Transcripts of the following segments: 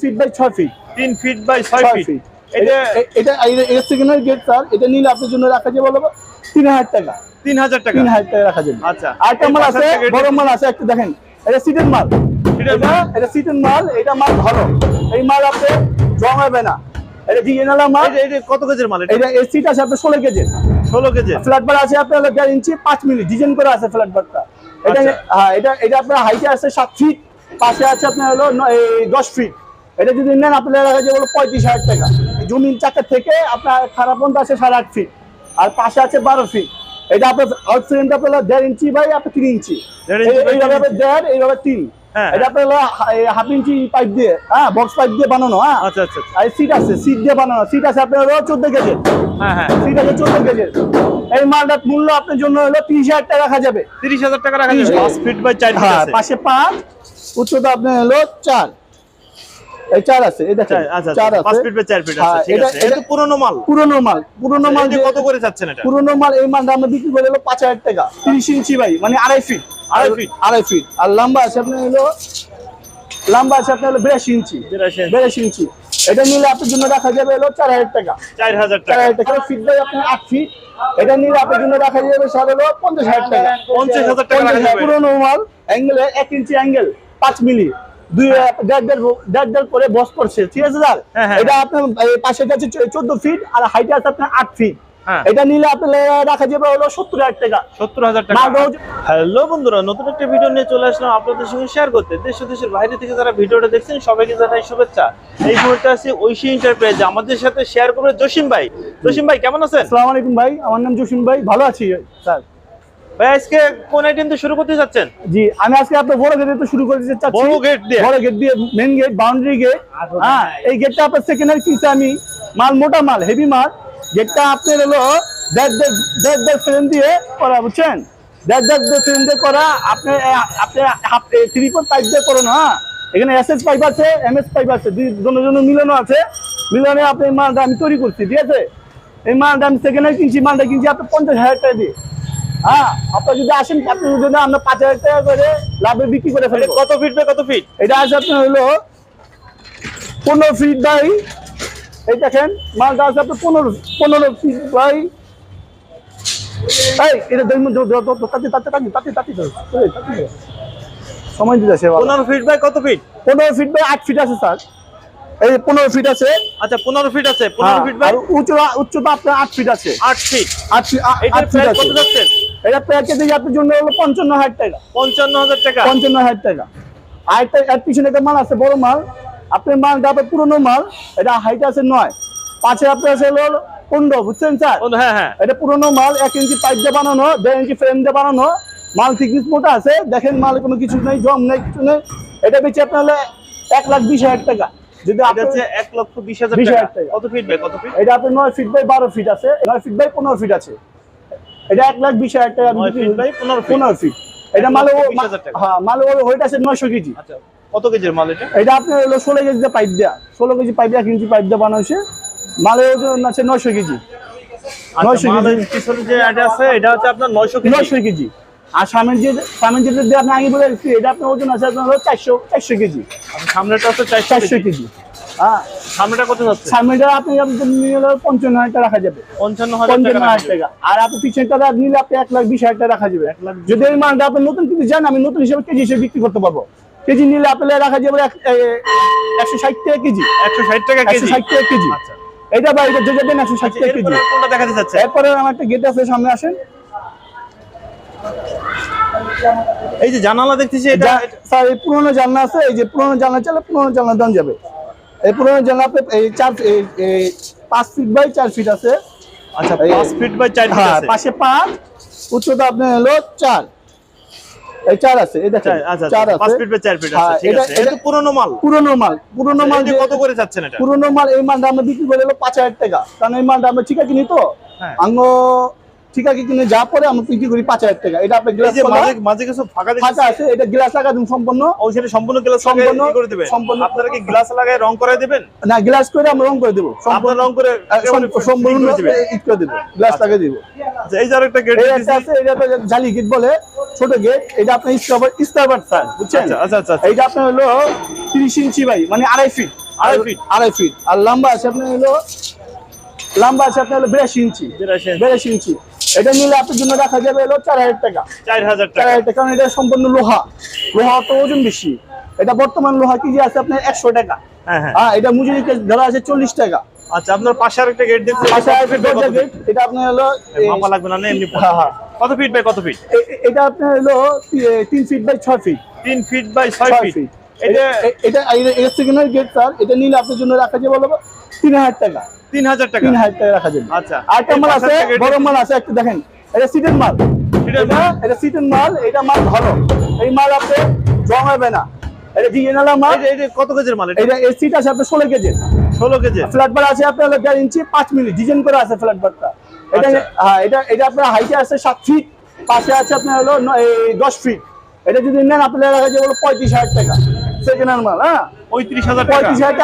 Fit by ছয় feet. তিন feet by ছয় ফিট। এটা এটা সেকেন্ডের গেট স্যার এটা নিলে আপনার জন্য রাখা যাবে বলব তিন হাজার টাকা। তিন হাজার টাকা। তিন হাজার টাকা রাখা যাবে। আচ্ছা। আরেকটা মাল আছে বড় মাল আছে একটু দেখেন। এটা সিটের মাল। এটা এটা সিটের মাল এটা মাল ভালো। এই মাল আপনি জং হবে না। এটা মাল এটা কত কেজির মাল এটা? এই সিট আছে আপনার ষোলো কেজি ষোলো কেজি ফ্ল্যাট বার আছে আপনার দেড় ইঞ্চি পাঁচ মিলি ডিজাইন করে আছে ফ্ল্যাট বারটা। এটা আচ্ছা। হ্যাঁ এটা এটা আপনার হাইটে আছে সাত ফিট পাশে আছে আপনার হলো দশ ফিট এটা যদি নেন আপনার রাখা যাবে হলো পঁয়ত্রিশ হাজার টাকা। জমিন চাকা থেকে আপনার খারাপ পর্যন্ত আছে সাড়ে আট ফিট আর পাশে আছে বারো ফিট এটা আপনার আউট ফ্রেমটা আপনার দেড় ইঞ্চি বাই আপনার তিন ইঞ্চি। এইভাবে। দেড় এইভাবে তিন। হ্যাঁ। এটা আপনার হাফ ইঞ্চি পাইপ দিয়ে হ্যাঁ বক্স পাইপ দিয়ে বানানো হ্যাঁ। আচ্ছা আচ্ছা আচ্ছা। আর সিট আছে সিট দিয়ে বানানো। সিট আছে আপনার হলো চোদ্দ কেজি। হ্যাঁ হ্যাঁ। আছে চোদ্দ কেজি। এই মালটার মূল্য আপনার জন্য হলো তিরিশ হাজার টাকা রাখা যাবে। তিরিশ হাজার টাকা রাখা যাবে? 30,000 পাঁচ ফিট বাই চার হ্যাঁ পাশে পাঁচ উচ্চতা আপনার হলো চার। এই চার আছে এই দেখেন চার- আচ্ছা আচ্ছা, আছে। ফিট বাই চার ফিট হ্যাঁ, আছে ঠিক এটা- আছে। এটা পুরনো মাল। পুরোনো মাল পুরোনো মাল কত করে চাচ্ছেন এটা? পুরোনো মাল এই মালটা আমরা বিক্রি করে হলো পাঁচ হাজার টাকা। তিরিশ ইঞ্চি ভাই মানে আড়াই ফিট আড়াই ফিট? আড়াই ফিট। আর লম্বা আছে আপনার হলো লম্বা আছে আপনার হলো বিরাশি ইঞ্চি। বিরাশি ইঞ্চি। এটা নিলে আপনার জন্য রাখা যাবে হলো চার হাজার টাকা। চার হাজার চার টাকা হাজার টাকা। ফিট বাই আপনার আট ফিট। এটা নিলে আপনার জন্য রাখা যাবে সাড়ে হলো পঞ্চাশ হাজার টাকা। পঞ্চাশ হাজার টাকা রাখা যাবে। পুরোনো মাল অ্যাঙ্গেল এক ইঞ্চি অ্যাঙ্গেল পাঁচ মিলি। দুই দেড় দেড় দেড় দেড় করে বস করছে ঠিক আছে স্যার? হ্যাঁ, হ্যাঁ, এটা আপনার পাশে কাছে চোদ্দ ফিট আর হাইটে আছে আপনার আট ফিট হ্যাঁ। এটা নিলে আপনার রাখা যাবে হলো সত্তর হাজার টাকা। সত্তর হাজার টাকা। হ্যালো বন্ধুরা নতুন একটা ভিডিও নিয়ে চলে আসলাম আপনাদের সঙ্গে শেয়ার করতে। দেশ দেশের বাইরে থেকে যারা ভিডিওটা দেখছেন সবাইকে জানাই শুভেচ্ছা। এই মুহূর্তে আছে ঐশী এন্টারপ্রাইজ আমাদের সাথে শেয়ার করবে জসিম ভাই। জসিম ভাই কেমন আছেন? আসসালামু আলাইকুম ভাই আমার নাম জসিম ভাই। ভালো আছি স্যার? ভাই আজকে কোন আইটেম দিয়ে শুরু করতে যাচ্ছেন? জি আমি আজকে আপনার বড় গেট তো শুরু করে চাচ্ছি। বড় gate দিয়ে? বড় গেট দিয়ে মেন গেট বাউন্ডারি গেট হ্যাঁ এই গেটটা আপনার সেকেন্ড হ্যান্ড কিনছে আমি। মাল মোটা মাল হেভি মাল। গেটটা আপনার হলো দেড় দেড় দেড় দেড় ফ্রেম দিয়ে করা বুঝছেন? দেড় দেড় দেড় ফ্রেম দিয়ে করা আপনি আপনি হাফ থ্রি পাইপ দিয়ে করুন হ্যাঁ? এখানে এস এস পাইপ আছে এম এস পাইপ আছে জন্য মিলানো আছে। মিলানে আপনি মালটা আমি তৈরি করছি ঠিক আছে? এই মালটা আমি সেকেন্ড হ্যান্ড কিনছি মালটা কিনছি আপনার পঞ্চাশ হাজার টাকা দিয়ে। হ্যাঁ আপনার যদি আসেন আমরা পাঁচ হাজার টাকা করে লাভে বিক্রি করে কত ফিট বাই কত ফিট এটা আছে আপনার হলো পনেরো ফিট বাই এই দেখেন মালটা আছে আপনার পনেরো পনেরো ফিট বাই এই এটা দেখুন তাতে তাতে তাতে তাতে তাতে তাতে সময় দিতে পনেরো ফিট বাই কত ফিট পনেরো ফিট বাই আট ফিট আছে স্যার। এই পনেরো ফিট আছে। আচ্ছা পনেরো ফিট আছে হ্যাঁ, পনেরো ফিট বাই উচ্চতা উচ্চতা আপনার আট ফিট আছে। আট ফিট আট ফিট আট ফিট আছে। এটা প্যাকেজে আপনার জন্য হলো পঞ্চান্ন হাজার টাকা। পঞ্চান্ন হাজার টাকা? পঞ্চান্ন হাজার টাকা। আর এর পিছনে একটা মাল আছে বড় মাল। আপনার মালটা আপনার পুরোনো মাল এটা হাইট আছে নয়। আপনার আছে হলো পনেরো বুঝছেন স্যার? হ্যাঁ হ্যাঁ। এটা পুরোনো মাল এক ইঞ্চি পাইপ দিয়ে বানানো দেড় ইঞ্চি ফ্রেম দিয়ে বানানো। মাল থিকনেস মোটা আছে দেখেন মাল কোনো কিছু নেই জম নেই কিছু নেই। এটা বেশি আপনার হলে এক লাখ বিশ হাজার টাকা। যদি এক লক্ষ বিশ হাজার 20,000 টাকা। টাকা। কত ফিট বাই কত ফিট এটা আপনার নয় ফিট বাই বারো ফিট আছে নয় ফিট বাই পনেরো ফিট আছে। এটা এক লাখ বিশ হাজার টাকা পনেরো ফিট এটা মালে। হ্যাঁ মালে ওয়েট আছে নয়শো কেজি। আচ্ছা কত কেজির মাল এটা? এটা আপনার হলো ষোলো কেজি পাইপ দেওয়া ষোলো কেজি পাইপ এক ইঞ্চি পাইপ দিয়ে বানানো হয়েছে। মালের ওজন আছে নয়শো কেজি। আচ্ছা নয়শো কেজি। পিছনে যে এটা আছে এটা হচ্ছে আপনার নয়শো নয়শো কেজি। আর সামনের যে সামনের যেটা আপনি আগে বলে এটা আপনার ওজন আছে আপনার হলো চারশো চারশো কেজি। আচ্ছা, সামনেটা হচ্ছে চারশো কেজি। হ্যাঁ। সামনেটা কত যাচ্ছে? সামনেটা আপনি আপনার নিয়ে হলো পঞ্চান্ন হাজার টাকা রাখা যাবে। পঞ্চান্ন হাজার টাকা পঞ্চান্ন হাজার টাকা। আর আপনি নিলে আপনি এক লাখ বিশ হাজার টাকা রাখা যাবে। যদি এই মালটা আপনি নতুন কিন্তু যান আমি নতুন হিসেবে কেজি হিসেবে বিক্রি করতে পারব। কেজি নিলে রাখা যাবে একশো ষাট টাকা কেজি। একশো ষাট টাকা একশো কেজি? ষাট টাকা কেজি। আচ্ছা। এটা বা একশো ষাট আচ্ছা, টাকা কেজি। কোনটা দেখাতে যাচ্ছে এরপরে আমার একটা গেট আছে সামনে আসেন। এই যে জানালা দেখতেছি এটা স্যার এই পুরোনো জানলা আছে এই যে পুরোনো জানলা চালে পুরোনো জানলা দান যাবে। এই পুরোনো জানলা এই চার এই পাঁচ ফিট বাই চার ফিট আছে। আচ্ছা পাঁচ ফিট বাই চার ফিট হ্যাঁ আছে। পাশে পাঁচ উচ্চতা আপনার হলো চার। এই চার আছে এই দেখেন আচ্ছা চার আচ্ছা, পাঁচ ফিট বাই চার ফিট আছে ঠিক এটা- আছে। এটা পুরনো মাল। পুরোনো মাল পুরোনো মাল এটা যে- কত করে যাচ্ছেন এটা? পুরোনো মাল এই মালটা আমরা বিক্রি করে হলো পাঁচ হাজার টাকা। কারণ এই মালটা আমরা ঠিকা কিনি তো? হ্যাঁ। আঙ্গ ঠিকা কিনে যা পরে আমরা বিক্রি করি পাঁচ হাজার টাকা। এটা আপনার গ্লাস মাঝে মাঝে কিছু ফাঁকা ফাঁকা আছে এটা গ্লাস লাগা দিন সম্পূর্ণ। ও সেটা সম্পূর্ণ গ্লাস সম্পূর্ণ- করে দিবেন। সম্পূর্ণ- আপনারা কি গ্লাস লাগায় রং করে দিবেন? না গ্লাস করে আমরা রং করে দেবো। আপনারা রং করে সম্পূর্ণ- সম্পূর্ণ করে দেবো গ্লাস লাগিয়ে দেবো। এই যে আরেকটা গেট আছে এটা জালি গেট বলে ছোট গেট এটা আপনার স্যার বুঝছেন? আচ্ছা আচ্ছা আচ্ছা আচ্ছা। এইটা আপনার হলো তিরিশ ইঞ্চি ভাই মানে আড়াই ফিট আড়াই ফিট আড়াই ফিট আর লম্বা আছে আপনার হলো লম্বা আছে আপনার হলো বিরাশি ইঞ্চি। বিরাশি ইঞ্চি। এটা নিলে আপনার জন্য রাখা যাবে হলো চার হাজার টাকা। চার হাজার চার টাকা হাজার টাকা। কারণ এটা সম্পূর্ণ লোহা। লোহা তো ওজন বেশি। এটা বর্তমান লোহা কেজি আছে আপনার একশো টাকা। হ্যাঁ হ্যাঁ। এটা মজুরি ধরা আছে চল্লিশ টাকা। আচ্ছা আপনার পাশে আরেকটা গেট দেখছেন পাশে আরেকটা দরজা gate, এটা আপনার হলো মাপা লাগবে না না, এমনি হ্যাঁ, হ্যাঁ। কত ফিট বাই কত ফিট এটা আপনার হলো তিন ফিট বাই ছয় ফিট তিন ফিট বাই ছয় ফিট এটা এটা এটা সেকেন্ডারি গেট স্যার এটা নিলে আপনার জন্য রাখা যাবে তিন হাজার টাকা। তিন হাজার টাকা। তিন হাজার টাকা রাখা যাবে। আচ্ছা। আরেকটা মাল আছে একটা বড় মাল আছে একটু দেখেন এটা সিটের মাল। এটা মাল? এটা সিটের মাল এটা মাল ভালো। এই মাল আপনি না। এটা মাল এটা কত কেজির মাল এটা? এই সিট আছে আপনার ষোলো কেজি। ষোলো কেজি। ফ্ল্যাট বার আছে আপনার হলো দেড় ইঞ্চি পাঁচ মিলি ডিজাইন করে আছে ফ্ল্যাট বারটা এটা আচ্ছা। হ্যাঁ এটা এটা আপনার হাইটে আছে সাত ফিট পাশে আছে আপনার হলো দশ ফিট এটা যদি নেন আপনার রাখা যাবে পঁয়ত্রিশ হাজার টাকা। সেকেন্ড হ্যান্ড মাল হ্যাঁ? পঁয়ত্রিশ হাজার পঁয়ত্রিশ হাজার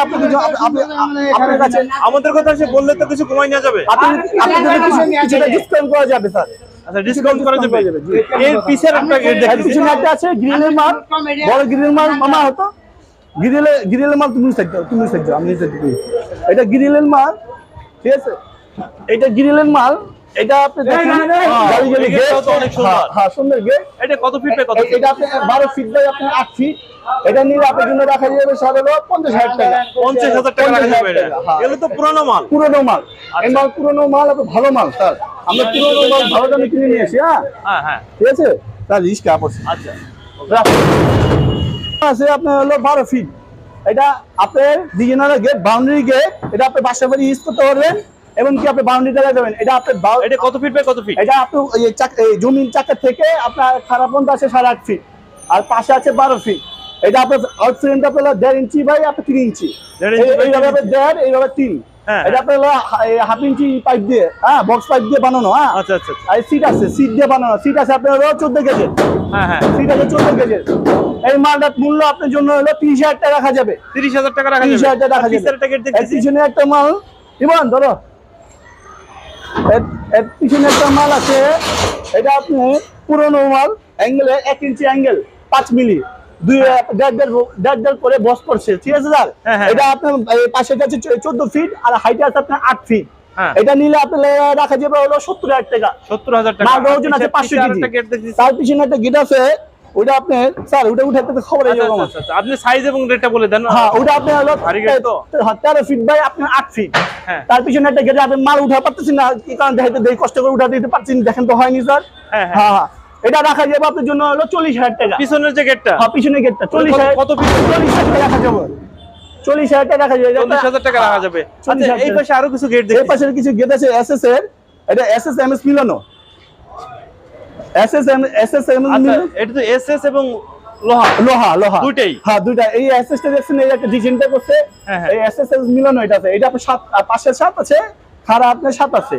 আপনি আপনার কাছে আমাদের কথা সে বললে তো কিছু কমাই নেওয়া যাবে। আপনি আপনি যদি কিছু কিছুটা ডিসকাউন্ট করা যাবে। স্যার। আচ্ছা ডিসকাউন্ট করা যাবে। করা যাবে, জি। এর পিছের একটা গেটের পিছনে একটা আছে গ্রিলের মাল। বড় গ্রিলের মাল মামা হতো। গ্রিলে গ্রিলের মাল তুমি সাইড দাও তুমি সাইড দাও আমি সাইড এটা গ্রিলের মাল ঠিক আছে? এটা গ্রিলের মাল এটা আপনি দেখেন গাড়ি গাড়ি তো অনেক সুন্দর। হ্যাঁ, হ্যাঁ সুন্দর গেট। এটা কত ফিট বাই কত এটা আপনি বারো ফিট বাই আপনার আট ফিট এটা নিলে আপনার জন্য রাখা যাবে পঞ্চাশ হাজার টাকা। পঞ্চাশ হাজার টাকা রাখা যাবে এটা। হ্যাঁ। এগুলো তো পুরানো মাল। পুরোনো মাল। এই মাল পুরোনো মাল ভালো মাল স্যার। আমরা পুরোনো মাল ভালো দামে কিনে নিয়ে আসি হ্যাঁ। হ্যাঁ হ্যাঁ। ঠিক আছে? তার রিস্ক আপস। আচ্ছা। আছে আপনার হলো বারো ফিট এটা আপনার ডিজাইনার গেট বাউন্ডারি গেট এটা আপনি বাসা বাড়ি ইউজ করতে পারবেন। এবং কি আপনি বাউন্ডারি টাকা দেবেন এটা আপনার এটা কত ফিট বাই কত ফিট এটা আপনার ওই চাক- থেকে আপনার খারাপ পর্যন্ত আছে সাড়ে আট ফিট আর পাশে আছে বারো ফিট এটা আপনার আউট ফ্রেমটা দেড় ইঞ্চি বাই আপনার তিন ইঞ্চি। এইভাবে দেড় এইভাবে তিন। হ্যাঁ, এটা আপনার হলো হা- এই হাফ ইঞ্চি পাইপ দিয়ে হ্যাঁ বক্স পাইপ দিয়ে বানানো হ্যাঁ। আচ্ছা আচ্ছা আচ্ছা। আর সিট আছে সিট দিয়ে বানানো। সিট আছে আপনার হলো চোদ্দ কেজি। হ্যাঁ হ্যাঁ। সিট আছে চোদ্দ কেজি। এই মালটার মূল্য আপনার জন্য হলো তিরিশ হাজার টাকা রাখা যাবে। তিরিশ হাজার টাকা রাখা তিরিশ হাজার টাকা রাখা যাবে। একটা মাল। ইমান ধরো। এর- পিছনে একটা মাল আছে। এটা আপনি পুরোনো মাল অ্যাঙ্গেলে এক ইঞ্চি অ্যাঙ্গেল পাঁচ মিলি। দুই দেড় দেড় দেড় দেড় করে বস করছে ঠিক আছে স্যার? হ্যাঁ, হ্যাঁ। এটা আপনার পাশে আছে চোদ্দ ফিট আর হাইটে আছে আপনার আট ফিট হ্যাঁ। এটা নিলে আপনার রাখা যাবে হলো সত্তর হাজার টাকা। সত্তর হাজার টাকা। ওজন আছে পিছে- 500 পিছে আরেকটা কেজি। তার পিছনে একটা গেট আছে ওটা আপনার স্যার ওটা খবর হয়ে আচ্ছা, যাবে আচ্ছা। আচ্ছা। আপনি সাইজ এবং রেটটা বলে দেন হ্যাঁ ওটা আপনার হলো? হ্যাঁ, তেরো ফিট বাই আপনার আট ফিট হ্যাঁ। তার পিছনে একটা গেটে আপনি মাল উঠা পারতেছেন না কি কারণ দেখাইতে কষ্ট করে উঠা দিতে পারছেন দেখেন তো হয়নি স্যার হ্যাঁ, হ্যাঁ। হ্যাঁ এটা রাখা যাবে আপনার জন্য হলো চল্লিশ হাজার টাকা পিছনের যে গেটটা হ্যাঁ পিছনে গেটটা চল্লিশ হাজার কত? চল্লিশ হাজার টাকা রাখা যাবে চল্লিশ হাজার টাকা রাখা যাবে চল্লিশ হাজার টাকা রাখা যাবে এই পাশে আরও কিছু গেট দেখছি পাশে কিছু গেট আছে এসএস এর এটা এসএস এমএস মিলানো এসএস এম আচ্ছা এটা তো এসএস এবং লোহা। লোহা লোহা। দুইটাই? হ্যাঁ দুইটা এই এসএস দেখছেন এই একটা ডিজাইনটা করছে। হ্যাঁ, হ্যাঁ। এই এসএস মিলানো এটা আছে। এটা আপনার সাত পাশে সাত আছে খাড়া আপনার সাত আছে।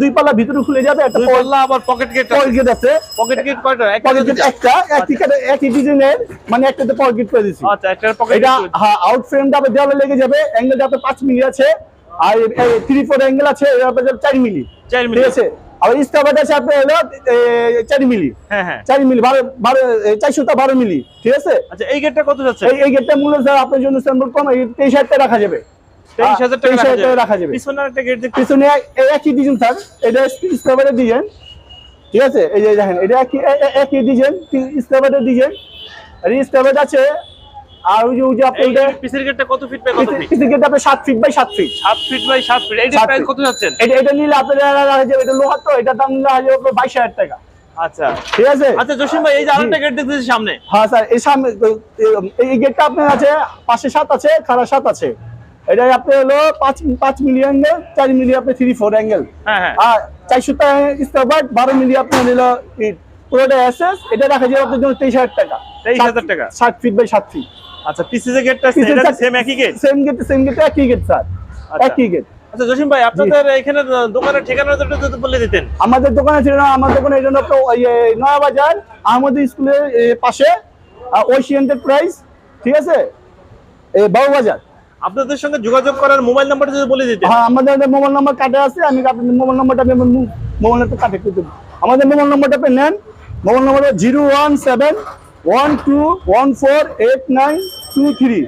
দুই পাল্লা ভিতরে খুলে যাবে একটা পাল্লা আবার পকেট গেট পকেট গেট আছে। পকেট গেট কয়টা? পকেট গেট একটা একই কাটে একই ডিজাইনের মানে একটাতে পকেট গেট করে দিছি। আচ্ছা একটা পকেট এটা হ্যাঁ আউট ফ্রেমটা আপনার দেওয়ালে লেগে যাবে। অ্যাঙ্গেলটা আপনার পাঁচ মিলি আছে। আর থ্রি ফোর অ্যাঙ্গেল আছে এটা আপনার চার মিলি। চার মিলি। ঠিক আছে? আর স্টাবাট আছে আপনার হলো চার মিলি। হ্যাঁ হ্যাঁ। চার মিলি বারো বারো চারশোটা বারো মিলি ঠিক আছে? আচ্ছা এই গেটটা কত যাচ্ছে? এই গেটটা মূল্য স্যার আপনার জন্য স্যাম্পল কম এই তেইশ হাজার টাকা রাখা যাবে। তেইশ হাজার টাকা 23,000 টাকা রাখা যাবে। পিছনে একটা গেট পিছনে একই ডিজাইন স্যার এটা স্ক্রাবারের ডিজাইন ঠিক আছে? এই যে দেখেন এটা একই একই ডিজাইন স্ক্রাবারের ডিজাইন আর স্ক্রাবার আছে আর ওই যে ওই যে আপনি এই গেটটা কত ফিট বাই কত ফিট পিছনে গেটটা আপনার সাত ফিট বাই সাত ফিট সাত ফিট বাই সাত ফিট এইটার প্রাইস কত যাচ্ছেন? এটা এটা নিলে আপনার এটা লোহার তো এটার দাম আপনার বাইশ হাজার টাকা। আচ্ছা। ঠিক আছে? আচ্ছা জসিম ভাই এই যে আরেকটা গেট দেখতেছি সামনে। হ্যাঁ স্যার এই সামনে এই- গেটটা আপনার আছে পাশে সাত আছে খারাপ সাত আছে। এটা আপনার হলো পাঁচ পাঁচ মিলি অ্যাঙ্গেল চার মিলি আপনার থ্রি ফোর অ্যাঙ্গেল হ্যাঁ হ্যাঁ। আর চারশো স্কোয়ার বারো মিলি আপনার নিল পুরোটা এসএস এটা রাখা যাবে আপনার জন্য তেইশ হাজার টাকা। 23,000 টাকা। ষাট ফিট বাই সাত ফিট আচ্ছা যে গেটটা আছে পিছে সেম একই gate same gate same gate একই গেট স্যার আচ্ছা। একই গেট আচ্ছা জসিম ভাই আপনাদের এখানে দোকানের ঠিকানাটা যদি বলে দিতেন। আমাদের দোকানে ছিল না আমার দোকানে এই জন্য আপনার ওই নয়া বাজার আহমদ স্কুলের পাশে ঐশী এন্টারপ্রাইজ ঠিক আছে? এই বাবু বাজার আপনাদের সঙ্গে যোগাযোগ করার মোবাইল নাম্বারটা যদি বলে দিতেন। হ্যাঁ আমাদের মোবাইল নাম্বার কাটে আছে আমি আপনাদের মোবাইল নাম্বারটা আমি মোবাইল নাম্বার কাটে আমাদের মোবাইল নাম্বারটা আপনি নেন mobile number zero one seven one two one four eight nine two three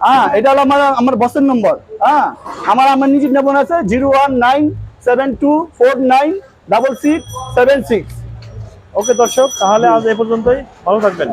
হ্যাঁ এটা হলো আমার আমার বসের নম্বর হ্যাঁ আমার আমার নিজের নম্বর আছে zero one nine seven two four nine double six seven six okay দর্শক, তাহলে আজ এ পর্যন্তই। ভালো থাকবেন।